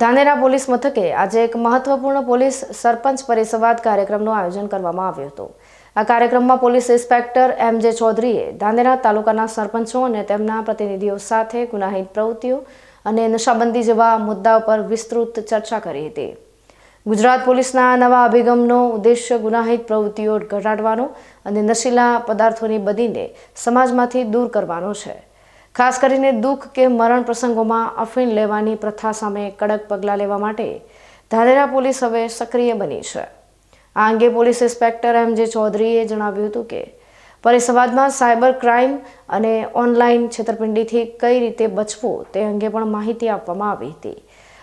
Dhanera police મથકે આજે એક મહત્વપૂર્ણ પોલીસ સરપંચ પરિસંવાદ કાર્યક્રમનું આયોજન કરવામાં આવ્યું હતું. આ કાર્યક્રમમાં પોલીસ ઇન્સ્પેક્ટર એમ જે ચૌધરીએ ધાનેરા તાલુકાના સરપંચો અને તેમના પ્રતિનિધિઓ સાથે ગુનાહિત પ્રવૃત્તિઓ અને નશાબંધી જેવા મુદ્દા પર વિસ્તૃત ચર્ચા કરી હતી. ગુજરાત પોલીસના નવા અભિગમનો ઉદ્દેશ્ય ગુનાહિત પ્રવૃત્તિઓ ઘટાડવાનો અને નશીલા પદાર્થોની બદીને સમાજમાંથી દૂર કરવાનો છે. ખાસ કરીને દુઃખ કે મરણ પ્રસંગોમાં અફીણ લેવાની પ્રથા સામે કડક પગલાં લેવા માટે ધાનેરા પોલીસ હવે સક્રિય બની છે. આ અંગે પોલીસ ઇન્સ્પેક્ટર એમ જે ચૌધરીએ જણાવ્યું હતું કે, પરિસંવાદમાં સાયબર ક્રાઇમ અને ઓનલાઈન છેતરપિંડીથી કઈ રીતે બચવું તે અંગે પણ માહિતી આપવામાં આવી હતી.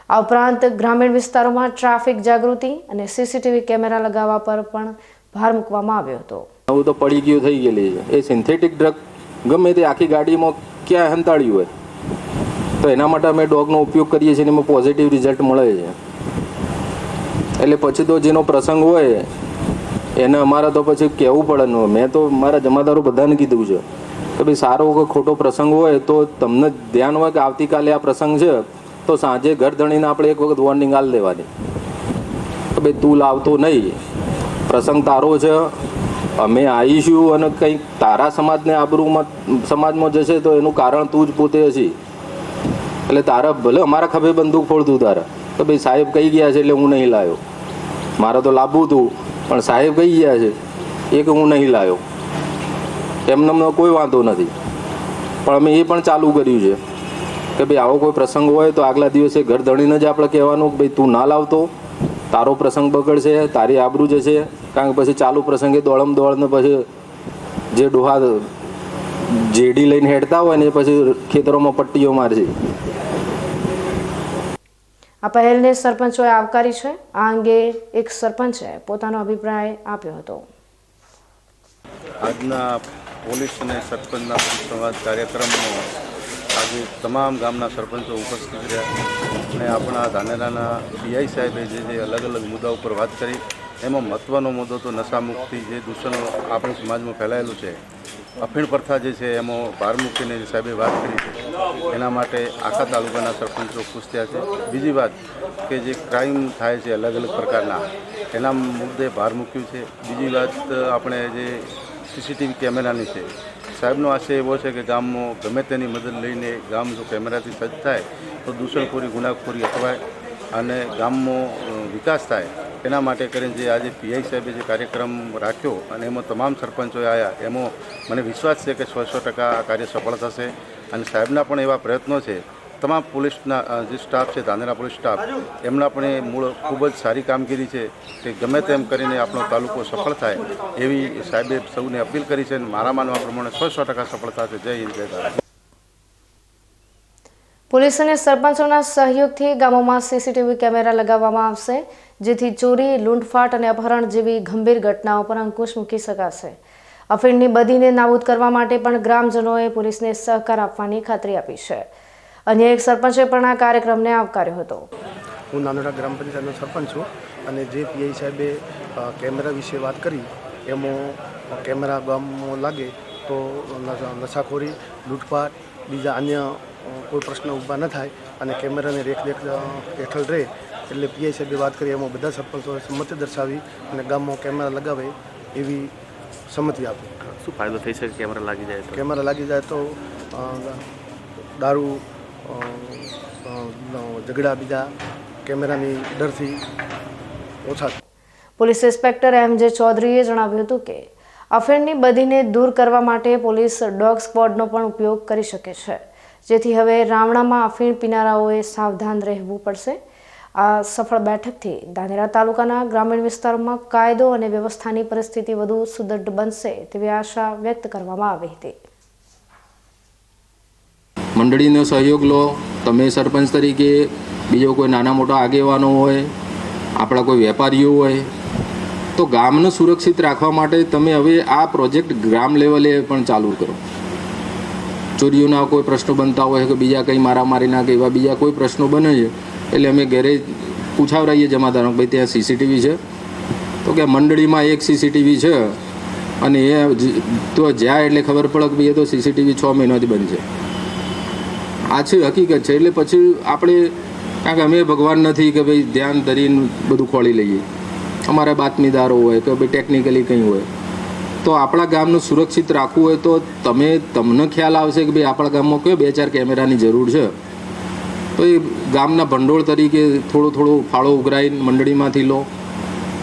આ ઉપરાંત ગ્રામીણ વિસ્તારોમાં ટ્રાફિક જાગૃતિ અને સીસીટીવી કેમેરા લગાવવા પર પણ ભાર મૂકવામાં આવ્યો હતો. આવું તો પડી ગયું થઈ ગયેલી છે. એ સિન્થેટિક ડ્રગ ગમે તે આખી ગાડીમાં ક્યાં હંતાડ્યું હોય? તો એના માટે અમે ડોગનો ઉપયોગ કરીએ છીએ અને એમાં પોઝિટિવ રિઝલ્ટ મળે છે. એટલે પછી તો જેનો પ્રસંગ હોય, એને અમારે તો પછી કહેવું પડે ને. મેં તો મારા જમાદારો બધાને કીધું છે કે ભાઈ સારો કે ખોટો પ્રસંગ હોય તો તમને ધ્યાન હોય કે આવતીકાલે આ પ્રસંગ છે, તો સાંજે ઘર ધણીને આપણે એક વખત વોર્નિંગ આલ દેવાની. કે ભાઈ તું લાવતો નહીં. પ્રસંગ તારો છે અમે આવીશું અને કંઈક તારા સમાજને આબરૂમાં, સમાજમાં જશે તો એનું કારણ તું જ પોતે હશી. એટલે તારા ભલે અમારા ખભે બંદૂક ફોડતું તારા. તો ભાઈ સાહેબ કહી ગયા છે એટલે હું નહીં લાવ્યો મારે તો લાવવું હતું, પણ સાહેબ કહી ગયા છે એ કે હું નહીં લાવ્યો એમને કોઈ વાંધો નથી. પણ અમે એ પણ ચાલુ કર્યું છે. કે ભાઈ આવો કોઈ પ્રસંગ હોય તો આગલા દિવસે ઘર ધણીને જ આપણે કહેવાનું કે ભાઈ તું ના લાવતો. તારો પ્રસંગ બગડશે તારી આબરૂ જશે કારણ કે પછી ચાલુ પ્રસંગે દોડમ દોડને પછી જે ડોહા જેડી લઈને હેડતા હોય ને એ પછી ખેતરોમાં પટ્ટીઓ મારશે. આ પહેલને સરપંચોએ આવકારી છે. આ અંગે એક સરપંચે પોતાનો અભિપ્રાય આપ્યો હતો. આજના પોલીસ અને સરપંચના સંવાદ કાર્યક્રમમાં આજે તમામ ગામના સરપંચો ઉપસ્થિત રહ્યા અને આપણા ધાનેરાના પીઆઈ સાહેબે જે જે અલગ અલગ મુદ્દા ઉપર વાત કરી, એમાં મહત્ત્વનો મુદ્દો તો નશામુક્તિ જે દૂષણો આપણા સમાજમાં ફેલાયેલું છે, અફીણ પ્રથા જે છે એમાં ભાર મૂકીને જે સાહેબે વાત કરી છે, એના માટે આખા તાલુકાના સરપંચો ખુશ થયા છે. બીજી વાત કે જે ક્રાઇમ થાય છે અલગ અલગ પ્રકારના, એના મુદ્દે ભાર મૂક્યું છે. બીજી વાત આપણે જે સીસીટીવી કેમેરાની છે સાહેબનો આશય એવો છે કે ગામમાં ગમે તેની મદદ લઈને ગામ જો કેમેરાથી સજ્જ થાય, તો દૂષણખોરી ગુનાખોરી અટવાય અને ગામમાં વિકાસ થાય. એના માટે કરીને જે આજે પીઆઈ સાહેબે જે કાર્યક્રમ રાખ્યો અને એમાં તમામ સરપંચોએ આવ્યા એમાં મને વિશ્વાસ છે કે સો સો ટકા આ કાર્ય સફળ થશે. અને સાહેબના પણ એવા પ્રયત્નો છે તમામ પોલીસના જે સ્ટાફ છે, ધાનેરા પોલીસ સ્ટાફ, એમના પણ મૂળ ખૂબ જ સારી કામગીરી છે કે ગમે તેમ કરીને આપણો તાલુકો સફળ થાય એવી સાહેબે સૌને અપીલ કરી છે અને મારા માનવા પ્રમાણે સો સો ટકા સફળ થશે જય હિન્દ, જય પોલીસ અને સરપંચોના સહયોગથી ગામોમાં સીસીટીવી કેમેરા લગાવવામાં આવશે, જેથી ચોરી, લૂંટફાટ અને અપહરણ જેવી ગંભીર ઘટનાઓ પર અંકુશ મૂકી શકાશે. અફીણની બદીને નાબૂદ કરવા માટે પણ ગ્રામજનોએ પોલીસને સહકાર આપવાની ખાતરી આપી છે. અન્ય એક સરપંચે પણ આ કાર્યક્રમને આવકાર્યો હતો. હું નાનોડા ગ્રામ પંચાયતનો સરપંચ છું અને જે પીઆઈ સાહેબે કેમેરા વિશે વાત કરી એમાં કેમેરા ગામમાં લાગે તો નશા- નશાખોરી લૂંટફાટ બીજા અન્ય કોઈ પ્રશ્ન ઊભા ન થાય અને કેમેરાની રેખદેખ હેઠળ રહે એટલે પીઆઈ સાહેબે વાત કરી એમાં બધા સરપંચોએ સંમતિ દર્શાવી અને ગામમાં કેમેરા લગાવે એવી સંમતિ આપી. શું ફાયદો થઈ શકે કેમેરા લાગી જાય કેમેરા લાગી જાય તો દારૂ ઝઘડા બીજા કેમેરાની ડરથી ઓછા પોલીસ ઇન્સ્પેક્ટર એમ જે ચૌધરીએ જણાવ્યું હતું કે અફીણની બદીને દૂર કરવા માટે પોલીસ ડોગ સ્ક્વોડનો પણ ઉપયોગ કરી શકે છે. જેથી હવે રાવણામાં અફીણ પીનારાઓએ સાવધાન રહેવું પડશે. આ સફળ બેઠકથી ધાનેરા તાલુકાના ગ્રામીણ વિસ્તારોમાં કાયદો અને વ્યવસ્થાની પરિસ્થિતિ વધુ સુદૃઢ બનશે તેવી આશા વ્યક્ત કરવામાં આવી હતી. મંડળીનો સહયોગ લો. તમે સરપંચ તરીકે બીજો કોઈ નાના મોટા આગેવાનો હોય, આપણા કોઈ વેપારીઓ હોય, તો ગામને સુરક્ષિત રાખવા માટે તમે હવે આ પ્રોજેક્ટ ગ્રામ લેવલે પણ ચાલુ કરો. ચોરીઓના કોઈ પ્રશ્નો બનતા હોય કે બીજા કંઈ મારામારીના કે એવા બીજા કોઈ પ્રશ્નો બને છે, એટલે અમે ઘરે પૂછાવરાઈએ જમાદારો ભાઈ ત્યાં સીસીટીવી છે. તો કે મંડળીમાં એક સીસીટીવી છે અને એ તો જ્યાં એટલે ખબર પડે કે ભાઈ એ તો સીસીટીવી છ મહિનાથી બંધ છે આ છે હકીકત છે. એટલે પછી આપણે કારણ કે અમે ભગવાન નથી કે ભાઈ ધ્યાન ધરીને બધું ખોળી લઈએ. અમારા બાતમીદારો હોય કે ભાઈ ટેકનિકલી કંઈ હોય. તો આપણા ગામનું સુરક્ષિત રાખવું હોય તો તમે, તમને ખ્યાલ આવશે કે ભાઈ આપણા ગામમાં કયો બે ચાર કેમેરાની જરૂર છે. તો એ ગામના ભંડોળ તરીકે થોડો થોડો ફાળો ઉઘરાઈને મંડળીમાંથી લો.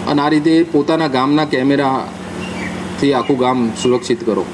અને આ રીતે પોતાના ગામના કેમેરાથી આખું ગામ સુરક્ષિત કરો.